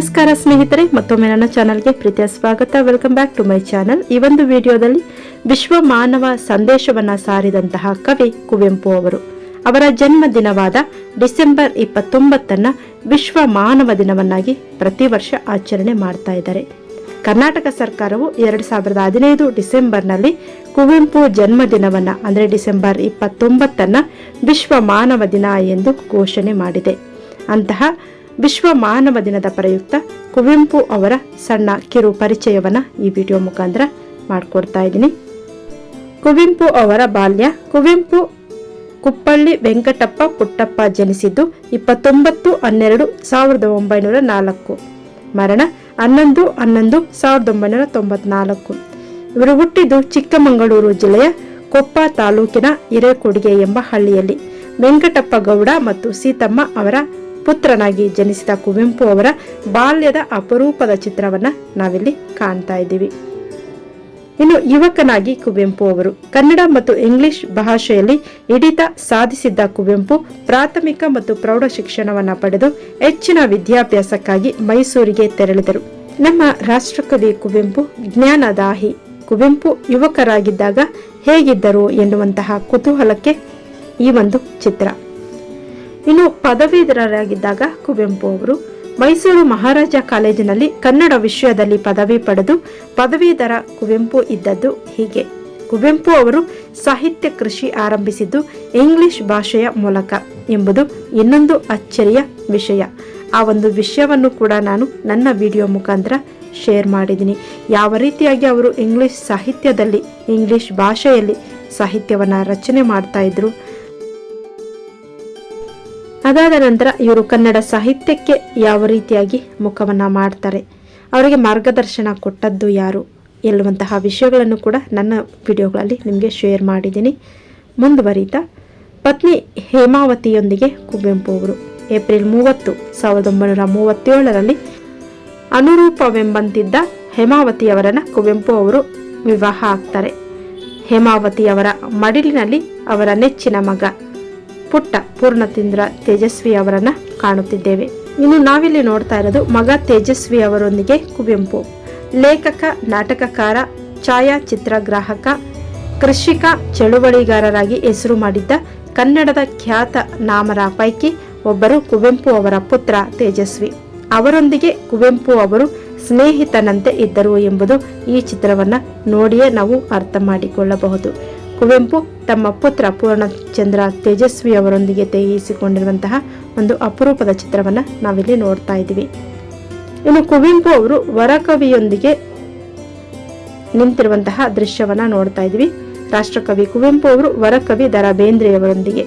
ನಮಸ್ಕಾರ ಸ್ನೇಹಿತರೆ, ಮತ್ತೊಮ್ಮೆ ನನ್ನ ಚಾನಲ್ಗೆ ಪ್ರೀತಿಯ ಸ್ವಾಗತ. Welcome back to my channel ಈ ಒಂದು ವಿಡಿಯೋದಲ್ಲಿ ವಿಶ್ವ ಮಾನವ ಸಂದೇಶವನ್ನು ಸಾರಿದಂತಹ ಕವಿ ಕುವೆಂಪು ಅವರು. ಅವರ ಜನ್ಮ ದಿನವಾದ ಡಿಸೆಂಬರ್ ಇಪ್ಪತ್ತೊಂಬತ್ತನ್ನು ವಿಶ್ವ ಮಾನವ ದಿನವನ್ನಾಗಿ ಪ್ರತಿ ವರ್ಷ ಆಚರಣೆ ಮಾಡ್ತಾ ಇದ್ದಾರೆ. ಕರ್ನಾಟಕ ಸರ್ಕಾರವು ಎರಡು ಸಾವಿರದ ಹದಿನೈದು ಡಿಸೆಂಬರ್ನಲ್ಲಿ ಕುವೆಂಪು ಜನ್ಮ ದಿನವನ್ನ ಅಂದರೆ ಡಿಸೆಂಬರ್ ಇಪ್ಪತ್ತೊಂಬತ್ತನ್ನು ವಿಶ್ವ ಮಾನವ ದಿನ ಎಂದು ಘೋಷಣೆ ಮಾಡಿದೆ. ಅಂತಹ ವಿಶ್ವ ಮಾನವ ದಿನದ ಪ್ರಯುಕ್ತ ಕುವೆಂಪು ಅವರ ಸಣ್ಣ ಕಿರು ಪರಿಚಯವನ್ನ ಈ ವಿಡಿಯೋ ಮುಖಾಂತರ ಮಾಡಿಕೊಡ್ತಾ ಇದ್ದೀನಿ. ಕುವೆಂಪು ಅವರ ಬಾಲ್ಯ ಕುವೆಂಪು ಕುಪ್ಪಳ್ಳಿ ವೆಂಕಟಪ್ಪ ಪುಟ್ಟಪ್ಪ ಜನಿಸಿದ್ದು ಇಪ್ಪತ್ತೊಂಬತ್ತು ಹನ್ನೆರಡು ಸಾವಿರದ ಒಂಬೈನೂರ ನಾಲ್ಕು. ಮರಣ ಹನ್ನೊಂದು ಹನ್ನೊಂದು ಸಾವಿರದ ಒಂಬೈನೂರ ತೊಂಬತ್ನಾಲ್ಕು. ಇವರು ಹುಟ್ಟಿದ್ದು ಚಿಕ್ಕಮಗಳೂರು ಜಿಲ್ಲೆಯ ಕೊಪ್ಪ ತಾಲೂಕಿನ ಹಿರೇಕೊಡಿಗೆ ಎಂಬ ಹಳ್ಳಿಯಲ್ಲಿ. ವೆಂಕಟಪ್ಪ ಗೌಡ ಮತ್ತು ಸೀತಮ್ಮ ಅವರ ಪುತ್ರನಾಗಿ ಜನಿಸಿದ ಕುವೆಂಪು ಅವರ ಬಾಲ್ಯದ ಅಪರೂಪದ ಚಿತ್ರವನ್ನ ನಾವಿಲ್ಲಿ ಕಾಣ್ತಾ ಇದ್ದೀವಿ. ಇನ್ನು ಯುವಕನಾಗಿ ಕುವೆಂಪು ಅವರು ಕನ್ನಡ ಮತ್ತು ಇಂಗ್ಲಿಷ್ ಭಾಷೆಯಲ್ಲಿ ಹಿಡಿತ ಸಾಧಿಸಿದ್ದ ಕುವೆಂಪು ಪ್ರಾಥಮಿಕ ಮತ್ತು ಪ್ರೌಢ ಶಿಕ್ಷಣವನ್ನ ಪಡೆದು ಹೆಚ್ಚಿನ ವಿದ್ಯಾಭ್ಯಾಸಕ್ಕಾಗಿ ಮೈಸೂರಿಗೆ ತೆರಳಿದರು. ನಮ್ಮ ರಾಷ್ಟ್ರಕವಿ ಕುವೆಂಪು ಜ್ಞಾನದಾಹಿ. ಕುವೆಂಪು ಯುವಕರಾಗಿದ್ದಾಗ ಹೇಗಿದ್ದರು ಎನ್ನುವಂತಹ ಕುತೂಹಲಕ್ಕೆ ಈ ಒಂದು ಚಿತ್ರ. ಇನ್ನು ಪದವೀಧರರಾಗಿದ್ದಾಗ ಕುವೆಂಪು ಅವರು ಮೈಸೂರು ಮಹಾರಾಜ ಕಾಲೇಜಿನಲ್ಲಿ ಕನ್ನಡ ವಿಷಯದಲ್ಲಿ ಪದವಿ ಪಡೆದು ಪದವೀಧರ ಕುವೆಂಪು ಇದ್ದದ್ದು ಹೀಗೆ. ಕುವೆಂಪು ಅವರು ಸಾಹಿತ್ಯ ಕೃಷಿ ಆರಂಭಿಸಿದ್ದು ಇಂಗ್ಲಿಷ್ ಭಾಷೆಯ ಮೂಲಕ ಎಂಬುದು ಇನ್ನೊಂದು ಅಚ್ಚರಿಯ ವಿಷಯ. ಆ ಒಂದು ವಿಷಯವನ್ನು ಕೂಡ ನಾನು ನನ್ನ ವಿಡಿಯೋ ಮುಖಾಂತರ ಶೇರ್ ಮಾಡಿದ್ದೀನಿ. ಯಾವ ರೀತಿಯಾಗಿ ಅವರು ಇಂಗ್ಲಿಷ್ ಸಾಹಿತ್ಯದಲ್ಲಿ, ಇಂಗ್ಲಿಷ್ ಭಾಷೆಯಲ್ಲಿ ಸಾಹಿತ್ಯವನ್ನು ರಚನೆ ಮಾಡ್ತಾ ಇದ್ರು ಅದಾದ ನಂತರ ಇವರು ಕನ್ನಡ ಸಾಹಿತ್ಯಕ್ಕೆ ಯಾವ ರೀತಿಯಾಗಿ ಮುಖವನ್ನು ಮಾಡ್ತಾರೆ, ಅವರಿಗೆ ಮಾರ್ಗದರ್ಶನ ಕೊಟ್ಟದ್ದು ಯಾರು ಎನ್ನುವಂತಹ ವಿಷಯಗಳನ್ನು ಕೂಡ ನನ್ನ ವಿಡಿಯೋಗಳಲ್ಲಿ ನಿಮಗೆ ಶೇರ್ ಮಾಡಿದ್ದೀನಿ. ಮುಂದುವರಿತಾ, ಪತ್ನಿ ಹೇಮಾವತಿಯೊಂದಿಗೆ ಕುವೆಂಪು ಅವರು ಏಪ್ರಿಲ್ ಮೂವತ್ತು, ಸಾವಿರದ ಒಂಬೈನೂರ ಮೂವತ್ತೇಳರಲ್ಲಿ ಅನುರೂಪವೆಂಬಂತಿದ್ದ ಹೇಮಾವತಿಯವರನ್ನ ಕುವೆಂಪು ಅವರು ವಿವಾಹ ಆಗ್ತಾರೆ. ಹೇಮಾವತಿಯವರ ಮಡಿಲಿನಲ್ಲಿ ಅವರ ನೆಚ್ಚಿನ ಮಗ ಪುಟ್ಟ ಪೂರ್ಣಚಂದ್ರ ತೇಜಸ್ವಿ ಅವರನ್ನ ಕಾಣುತ್ತಿದ್ದೇವೆ. ಇನ್ನು ನಾವಿಲ್ಲಿ ನೋಡ್ತಾ ಇರೋದು ಮಗ ತೇಜಸ್ವಿ ಅವರೊಂದಿಗೆ ಕುವೆಂಪು. ಲೇಖಕ, ನಾಟಕಕಾರ ಛಾಯಾಚಿತ್ರಗ್ರಾಹಕ ಕೃಷಿಕ, ಚಳುವಳಿಗಾರರಾಗಿ ಹೆಸರು ಮಾಡಿದ್ದ ಕನ್ನಡದ ಖ್ಯಾತ ನಾಮರ ಪೈಕಿ ಒಬ್ಬರು ಕುವೆಂಪು ಅವರ ಪುತ್ರ ತೇಜಸ್ವಿ. ಅವರೊಂದಿಗೆ ಕುವೆಂಪು ಅವರು ಸ್ನೇಹಿತನಂತೆ ಇದ್ದರು ಎಂಬುದು ಈ ಚಿತ್ರವನ್ನ ನೋಡಿಯೇ ನಾವು ಅರ್ಥ ಮಾಡಿಕೊಳ್ಳಬಹುದು. ಕುವೆಂಪು ತಮ್ಮ ಪುತ್ರ ಪೂರ್ಣಚಂದ್ರ ತೇಜಸ್ವಿ ಅವರೊಂದಿಗೆ ತೇಯಿಸಿಕೊಂಡಿರುವಂತಹ ಒಂದು ಅಪರೂಪದ ಚಿತ್ರವನ್ನು ನಾವಿಲ್ಲಿ ನೋಡ್ತಾ ಇದ್ದೀವಿ. ಇನ್ನು ಕುವೆಂಪು ಅವರು ವರಕವಿಯೊಂದಿಗೆ ನಿಂತಿರುವಂತಹ ದೃಶ್ಯವನ್ನು ನೋಡ್ತಾ ಇದ್ವಿ ರಾಷ್ಟ್ರಕವಿ ಕುವೆಂಪು ಅವರು ವರಕವಿ ದರ ಬೇಂದ್ರೆಯವರೊಂದಿಗೆ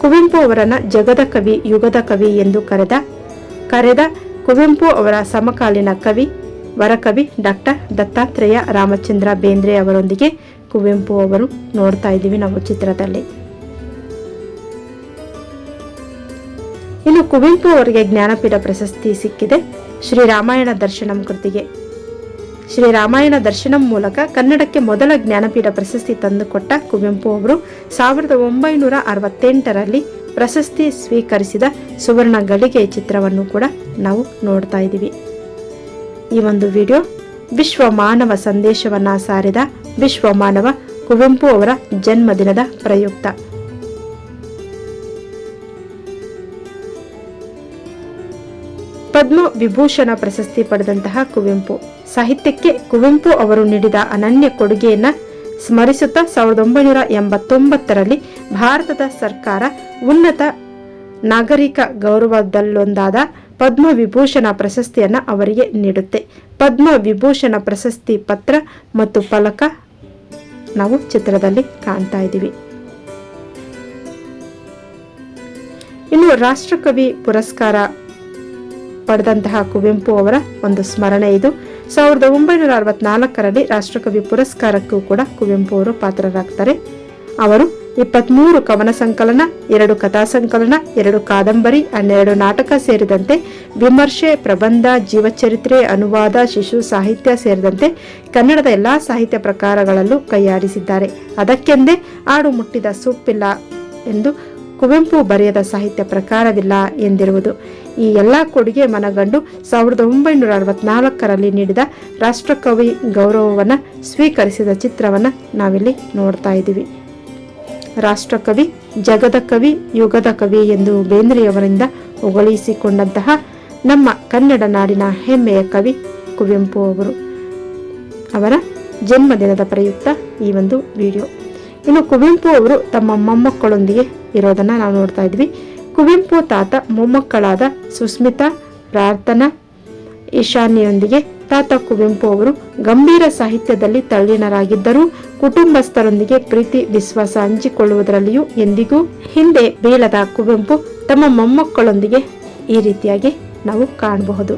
ಕುವೆಂಪು ಅವರನ್ನ ಜಗದ ಕವಿ, ಯುಗದ ಕವಿ ಎಂದು ಕರೆದ ಕರೆದ ಕುವೆಂಪು ಅವರ ಸಮಕಾಲೀನ ಕವಿ ವರಕವಿ ಡಾಕ್ಟರ್ ದತ್ತಾತ್ರೇಯ ರಾಮಚಂದ್ರ ಬೇಂದ್ರೆ ಅವರೊಂದಿಗೆ ಕುವೆಂಪು ಅವರು ನೋಡ್ತಾ ಇದ್ದೀವಿ ನಾವು ಚಿತ್ರದಲ್ಲಿ. ಇನ್ನು ಕುವೆಂಪು ಅವರಿಗೆ ಜ್ಞಾನಪೀಠ ಪ್ರಶಸ್ತಿ ಸಿಕ್ಕಿದೆ. ಶ್ರೀ ರಾಮಾಯಣ ದರ್ಶನಂ ಕೃತಿಗೆ. ಶ್ರೀ ರಾಮಾಯಣ ದರ್ಶನಂ ಮೂಲಕ ಕನ್ನಡಕ್ಕೆ ಮೊದಲ ಜ್ಞಾನಪೀಠ ಪ್ರಶಸ್ತಿ ತಂದುಕೊಟ್ಟ ಕುವೆಂಪು ಅವರು ಸಾವಿರದ ಒಂಬೈನೂರ ಅರವತ್ತೆಂಟರಲ್ಲಿ ಪ್ರಶಸ್ತಿ ಸ್ವೀಕರಿಸಿದ ಸುವರ್ಣ ಗಳಿಗೆ ಚಿತ್ರವನ್ನು ಕೂಡ ನಾವು ನೋಡ್ತಾ ಇದ್ದೀವಿ. ಈ ಒಂದು ವಿಡಿಯೋ ವಿಶ್ವ ಮಾನವ ಸಂದೇಶವನ್ನ ಸಾರಿದ ವಿಶ್ವ ಮಾನವ ಕುವೆಂಪು ಅವರ ಜನ್ಮದಿನದ ಪ್ರಯುಕ್ತ. ಪದ್ಮ ವಿಭೂಷಣ ಪ್ರಶಸ್ತಿ ಪಡೆದಂತಹ ಕುವೆಂಪು, ಸಾಹಿತ್ಯಕ್ಕೆ ಕುವೆಂಪು ಅವರು ನೀಡಿದ ಅನನ್ಯ ಕೊಡುಗೆಯನ್ನ ಸ್ಮರಿಸುತ್ತಾ ಸಾವಿರದ ಒಂಬೈನೂರ ಎಂಬತ್ತೊಂಬತ್ತರಲ್ಲಿ ಭಾರತದ ಸರ್ಕಾರ ಉನ್ನತ ನಾಗರಿಕ ಗೌರವದಲ್ಲೊಂದಾದ ಪದ್ಮ ವಿಭೂಷಣ ಪ್ರಶಸ್ತಿಯನ್ನ ಅವರಿಗೆ ನೀಡುತ್ತೆ. ಪದ್ಮ ವಿಭೂಷಣ ಪ್ರಶಸ್ತಿ ಪತ್ರ ಮತ್ತು ಫಲಕ ನಾವು ಚಿತ್ರದಲ್ಲಿ ಕಾಣ್ತಾ ಇದ್ದೀವಿ. ಇನ್ನು ರಾಷ್ಟ್ರಕವಿ ಪುರಸ್ಕಾರ ಪಡೆದಂತಹ ಕುವೆಂಪು ಅವರ ಒಂದು ಸ್ಮರಣೆ ಇದು. ಸಾವಿರದ ಒಂಬೈನೂರ ಅರವತ್ನಾಲ್ಕರಲ್ಲಿ ರಾಷ್ಟ್ರಕವಿ ಪುರಸ್ಕಾರಕ್ಕೂ ಕೂಡ ಕುವೆಂಪು ಅವರು ಪಾತ್ರರಾಗ್ತಾರೆ. ಅವರು ಇಪ್ಪತ್ಮೂರು ಕವನ ಸಂಕಲನ, ಎರಡು ಕಥಾ ಸಂಕಲನ, ಎರಡು ಕಾದಂಬರಿ, ಹನ್ನೆರಡು ನಾಟಕ ಸೇರಿದಂತೆ ವಿಮರ್ಶೆ, ಪ್ರಬಂಧ, ಜೀವಚರಿತ್ರೆ, ಅನುವಾದ, ಶಿಶು ಸಾಹಿತ್ಯ ಸೇರಿದಂತೆ ಕನ್ನಡದ ಎಲ್ಲ ಸಾಹಿತ್ಯ ಪ್ರಕಾರಗಳಲ್ಲೂ ಕೈಯಾಡಿಸಿದ್ದಾರೆ. ಅದಕ್ಕೆಂದೇ ಆಡು ಮುಟ್ಟಿದ ಸೊಪ್ಪಿಲ್ಲ ಎಂದು ಕುವೆಂಪು ಬರೆಯದ ಸಾಹಿತ್ಯ ಪ್ರಕಾರವಿಲ್ಲ ಎಂದಿರುವುದು. ಈ ಎಲ್ಲ ಕೊಡುಗೆ ಮನಗಂಡು ಸಾವಿರದ ಒಂಬೈನೂರ ಅರವತ್ನಾಲ್ಕರಲ್ಲಿ ನೀಡಿದ ರಾಷ್ಟ್ರಕವಿ ಗೌರವವನ್ನು ಸ್ವೀಕರಿಸಿದ ಚಿತ್ರವನ್ನು ನಾವಿಲ್ಲಿ ನೋಡ್ತಾ ಇದ್ದೀವಿ. ರಾಷ್ಟ್ರಕವಿ, ಜಗದ ಕವಿ, ಯುಗದ ಕವಿ ಎಂದು ಬೇಂದ್ರೆಯವರಿಂದ ಹೊಗಳಿಸಿಕೊಂಡಂತಹ ನಮ್ಮ ಕನ್ನಡ ನಾಡಿನ ಹೆಮ್ಮೆಯ ಕವಿ ಕುವೆಂಪು ಅವರು. ಅವರ ಜನ್ಮದಿನದ ಪ್ರಯುಕ್ತ ಈ ಒಂದು ವಿಡಿಯೋ. ಇನ್ನು ಕುವೆಂಪು ಅವರು ತಮ್ಮ ಮೊಮ್ಮಕ್ಕಳೊಂದಿಗೆ ಇರೋದನ್ನ ನಾವು ನೋಡ್ತಾ ಇದ್ವಿ. ಕುವೆಂಪು ತಾತ ಮೊಮ್ಮಕ್ಕಳಾದ ಸುಸ್ಮಿತಾ, ಪ್ರಾರ್ಥನಾ ಈಶಾನ್ಯರೊಂದಿಗೆ ತಾತ ಕುವೆಂಪು ಅವರು ಗಂಭೀರ ಸಾಹಿತ್ಯದಲ್ಲಿ ತಳ್ಳಿನರಾಗಿದ್ದರು ಕುಟುಂಬಸ್ಥರೊಂದಿಗೆ ಪ್ರೀತಿ, ವಿಶ್ವಾಸ ಹಂಚಿಕೊಳ್ಳುವುದರಲ್ಲಿಯೂ ಎಂದಿಗೂ ಹಿಂದೆ ಬೀಳದ ಕುವೆಂಪು ತಮ್ಮ ಮೊಮ್ಮಕ್ಕಳೊಂದಿಗೆ ಈ ರೀತಿಯಾಗಿ ನಾವು ಕಾಣಬಹುದು.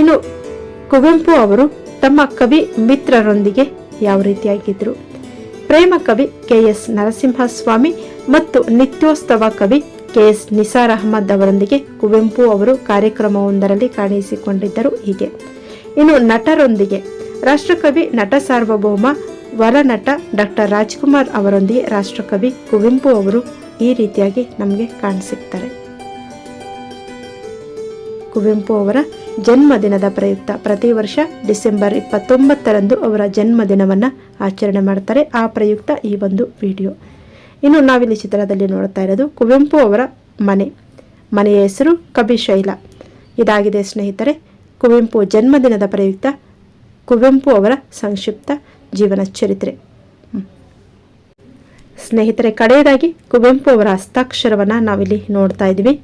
ಇನ್ನು ಕುವೆಂಪು ಅವರು ತಮ್ಮ ಕವಿ ಮಿತ್ರರೊಂದಿಗೆ ಯಾವ ರೀತಿಯಾಗಿದ್ರು ಪ್ರೇಮ ಕವಿ ಕೆ ಎಸ್ ನರಸಿಂಹಸ್ವಾಮಿ ಮತ್ತು ನಿತ್ಯೋತ್ಸವ ಕವಿ ಕೆ ಎಸ್ ನಿಸಾರ್ ಅಹಮದ್ ಅವರೊಂದಿಗೆ ಕುವೆಂಪು ಅವರು ಕಾರ್ಯಕ್ರಮವೊಂದರಲ್ಲಿ ಕಾಣಿಸಿಕೊಂಡಿದ್ದರು. ಹೀಗೆ. ಇನ್ನು ನಟರೊಂದಿಗೆ ರಾಷ್ಟ್ರಕವಿ ನಟ ಸಾರ್ವಭೌಮ, ವರನಟ ಡಾಕ್ಟರ್ ರಾಜ್ಕುಮಾರ್ ಅವರೊಂದಿಗೆ ರಾಷ್ಟ್ರಕವಿ ಕುವೆಂಪು ಅವರು ಈ ರೀತಿಯಾಗಿ ನಮಗೆ ಕಾಣಸಿಗ್ತಾರೆ ಕುವೆಂಪು ಅವರ ಜನ್ಮದಿನದ ಪ್ರಯುಕ್ತ ಪ್ರತಿ ವರ್ಷ ಡಿಸೆಂಬರ್ ಇಪ್ಪತ್ತೊಂಬತ್ತರಂದು ಅವರ ಜನ್ಮದಿನವನ್ನು ಆಚರಣೆ ಮಾಡ್ತಾರೆ. ಆ ಪ್ರಯುಕ್ತ ಈ ಒಂದು ವಿಡಿಯೋ. ಇನ್ನು ನಾವಿಲ್ಲಿ ಚಿತ್ರದಲ್ಲಿ ನೋಡ್ತಾ ಇರೋದು ಕುವೆಂಪು ಅವರ ಮನೆ. ಮನೆಯ ಹೆಸರು ಕಬಿಶೈಲ ಇದಾಗಿದೆ ಸ್ನೇಹಿತರೆ, ಕುವೆಂಪು ಜನ್ಮದಿನದ ಪ್ರಯುಕ್ತ ಕುವೆಂಪು ಅವರ ಸಂಕ್ಷಿಪ್ತ ಜೀವನ ಚರಿತ್ರೆ. ಸ್ನೇಹಿತರೆ, ಕಡೆಯದಾಗಿ ಕುವೆಂಪು ಅವರ ಹಸ್ತಾಕ್ಷರವನ್ನು ನಾವಿಲ್ಲಿ ನೋಡ್ತಾ ಇದ್ವಿ